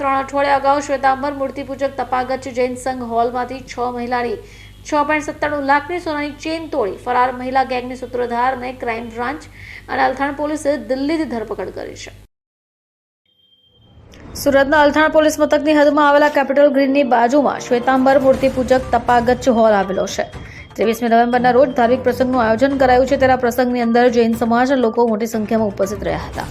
ત્રણ અઠવાડિયા અગાઉ શ્વેતાંબર મૂર્તિપૂજક તપાગત જૈન સંઘ હોલમાંથી છ મહિલાની છ પોઈન્ટ સત્તાણું લાખની સોનાની ચેન તોડી ફરાર મહિલા ગેંગની સૂત્રધારને ક્રાઇમ બ્રાન્ચ અને અલથાણ પોલીસે દિલ્હીથી ધરપકડ કરી છે. સુરતના અલથાણ પોલીસ મથકની હદમાં આવેલા કેપિટલ ગ્રીનની બાજુમાં શ્વેતાંબર મૂર્તિપૂજક તપાગચ્છ હોલ આવેલો છે. ત્રેવીસમી નવેમ્બરના રોજ ધાર્મિક પ્રસંગનું આયોજન કરાયું છે. તેના પ્રસંગની અંદર જૈન સમાજના લોકો મોટી સંખ્યામાં ઉપસ્થિત રહ્યા હતા.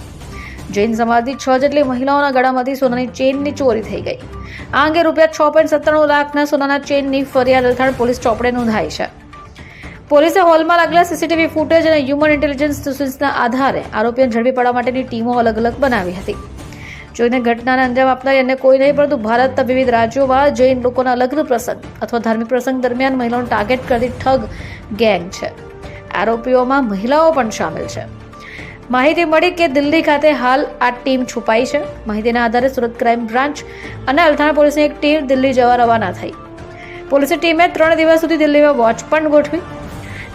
જૈન સમાજની છ જેટલી મહિલાઓના ગળામાંથી સોનાની ચેનની ચોરી થઈ ગઈ. આ અંગે રૂપિયા છ પોઈન્ટ સત્તાણું લાખના સોનાના ચેનની ફરિયાદ અલથાણ પોલીસ ચોપડે નોંધાઈ છે. પોલીસે હોલમાં લાગેલા સીસીટીવી ફૂટેજ અને હ્યુમન ઇન્ટેલિજન્સ સૂચના આધારે આરોપીઓને ઝડપી પાડવા માટેની ટીમો અલગ અલગ બનાવી હતી. જોઈને ઘટનાને અંજામ આપનારી અન્ય કોઈ નહીં, પરંતુ ભારતના વિવિધ રાજ્યોમાં જૈન લોકોના લગ્ન પ્રસંગ અથવા ધાર્મિક પ્રસંગ દરમિયાન મહિલાઓને ટાર્ગેટ કરતી ઠગ ગેંગ છે. આરોપીઓમાં મહિલાઓ પણ સામેલ છે. માહિતી મળી કે દિલ્હી ખાતે હાલ આ ટીમ છુપાઈ છે. માહિતીના આધારે સુરત ક્રાઇમ બ્રાન્ચ અને અલથાણા પોલીસની એક ટીમ દિલ્હી જવા રવાના થઈ. પોલીસની ટીમે ત્રણ દિવસ સુધી દિલ્હીમાં વોચ પણ ગોઠવી.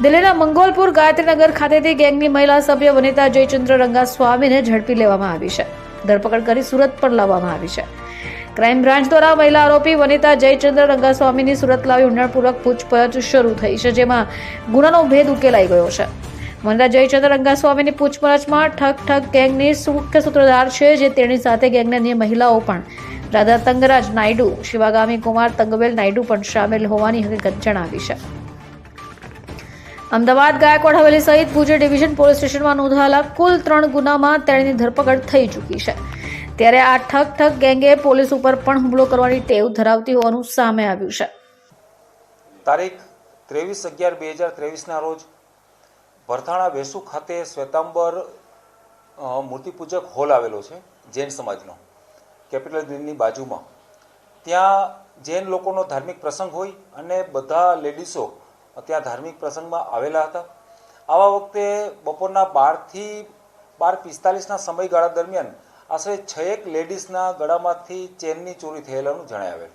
દિલ્હીના મંગોલપુર ગાયત્રીનગર ખાતેથી ગેંગની મહિલા સભ્ય વનિતા જયચંદ્ર રંગાસ્વામીને ઝડપી લેવામાં આવી છે. ધરપકડ કરી સુરત પણ લાવવામાં આવી છે. ક્રાઇમ બ્રાન્ચ દ્વારા મહિલા આરોપી વનિતા જયચંદ્ર રંગાસ્વામીની સુરત લાવી ઊંડાણપૂર્વક પૂછપરછ શરૂ થઈ છે, જેમાં ગુનાનો ભેદ ઉકેલાઈ ગયો છે. વનિતા જયચંદ્ર રંગાસ્વામીની પૂછપરછમાં ઠગ ઠગ ગેંગની મુખ્ય સૂત્રધાર છે, જે તેની સાથે ગેંગની અન્ય મહિલાઓ પણ. રાધા તંગરાજ નાયડુ, શિવાગામી કુમાર તંગવેલ નાયડુ પણ સામેલ હોવાની હકીકત જણાવી છે. અમદાવાદ, ગાયકવાડ, હવેલી સહિત ભુજ ડિવિઝન પોલીસ સ્ટેશનમાં નોંધાયેલા કુલ ત્રણ ગુનામાં તેણીની ધરપકડ થઈ ચૂકી છે. ત્યારે આ ઠગ ઠગ ગેંગે પોલીસ ઉપર પણ હુમલો કરવાની ટેવ ધરાવતી હોવાનું સામે આવ્યું છે. તારીખ ત્રેવીસ અગિયાર બે હજાર ત્રેવીસના રોજ ભરથાણા વેસુ ખાતે શ્વેતાંબર મૂર્તિપૂજક હોલ આવેલો છે, જૈન સમાજનો, કેપિટલ ગ્રીનની બાજુમાં. ત્યાં જૈન લોકોનો ધાર્મિક પ્રસંગ હોય અને બધા લેડીસો ત્યાં ધાર્મિક પ્રસંગમાં આવેલા હતા. આવા વખતે બપોરના બારથી બાર પિસ્તાલીસના સમયગાળા દરમિયાન આશરે છએક લેડીઝના ગળામાંથી ચેનની ચોરી થયેલાનું જણાવેલ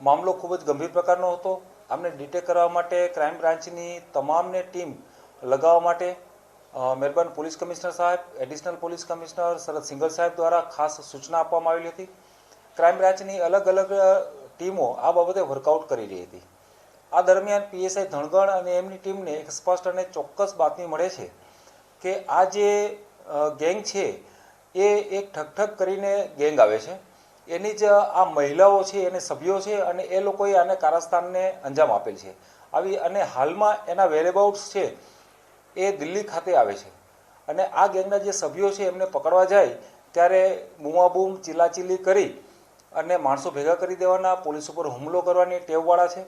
મામલો ખૂબ જ ગંભીર પ્રકારનો હતો. આમને ડિટેક્ટ કરવા માટે ક્રાઇમ બ્રાન્ચની તમામને ટીમ લગાવવા માટે અ, મહેરબાન પોલીસ કમિશનર સાહેબ additional police commissioner Sharad Singhal સાહેબ દ્વારા ખાસ સૂચના આપવામાં આવેલી હતી. ક્રાઇમ બ્રાન્ચની અલગ અલગ ટીમો આ બાબતે વર્કઆઉટ કરી રહી હતી. આ દરમિયાન પીએસઆઈ ધણગણ અને એમની ટીમને એક સ્પષ્ટ અને ચોક્કસ બાતમી મળે છે કે આ જે ગેંગ છે એ એક ઠગઠગ કરીને ગેંગ આવે છે. એની જ આ મહિલાઓ છે એને સભ્યો છે અને એ લોકોએ આને કારસ્તાનને અંજામ આપેલ છે. આવી અને હાલમાં એના વેરેબાઉટ્સ છે એ દિલ્હી ખાતે આવે છે. અને આ ગેંગના જે સભ્યો છે એમને પકડવા જાય, ત્યારે બૂમાબૂમ, ચીલાચીલી કરી અને માણસો ભેગા કરી દેવાના, પોલીસ ઉપર હુમલો કરવાની ટેવવાળા છે.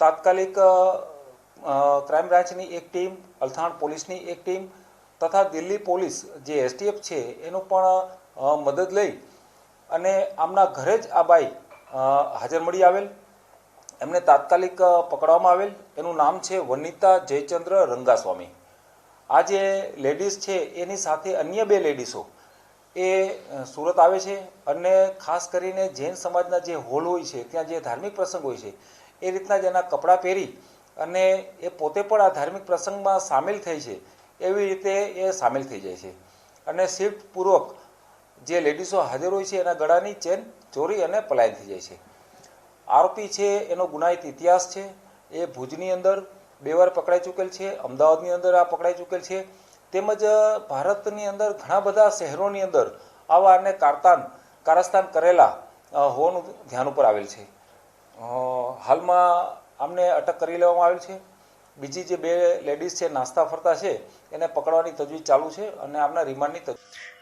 તાત્કાલિક ક્રાઇમ બ્રાન્ચની એક ટીમ, અલથાણ પોલીસની એક ટીમ તથા દિલ્હી પોલીસ જે એસટીએફ છે એનું પણ મદદ લઈ અને આમના ઘરે જ આ બાઈ હાજર મળી આવેલ. એમને તાત્કાલિક પકડવામાં આવેલ. એનું નામ છે વનિતા જયચંદ્ર રંગાસ્વામી. આ જે લેડીઝ છે, એની સાથે અન્ય બે લેડીઝો એ સુરત આવે છે અને ખાસ કરીને જૈન સમાજના જે હોલ હોય છે, ત્યાં જે ધાર્મિક પ્રસંગ હોય છે, એ રીતના જ એના કપડાં પહેરી અને એ પોતે પણ આ ધાર્મિક પ્રસંગમાં સામેલ થઈ છે, એવી રીતે એ સામેલ થઈ જાય છે. અને શિફ્ટ પૂર્વક જે લેડીઝો હાજર હોય છે, એના ગળાની ચેન ચોરી અને પલાયન થઈ જાય છે. આરોપી છે, એનો ગુનાહિત ઇતિહાસ છે, એ ભુજની અંદર બે વાર પકડાઈ ચૂકેલ છે, અમદાવાદની અંદર આ પકડાઈ ચૂકેલ છે. તેમજ ભારતની અંદર ઘણા બધા શહેરોની અંદર આવા અને કારતાન, કારસ્તાન કરેલા હોવાનું ધ્યાન ઉપર આવેલ છે. હાલમાં આમને અટક કરી લેવામાં આવેલ છે. બીજી જે બે લેડીઝ છે, નાસ્તા ફરતા છે, એને પકડવાની તજવીજ ચાલુ છે અને આમના રિમાન્ડની તજવીજ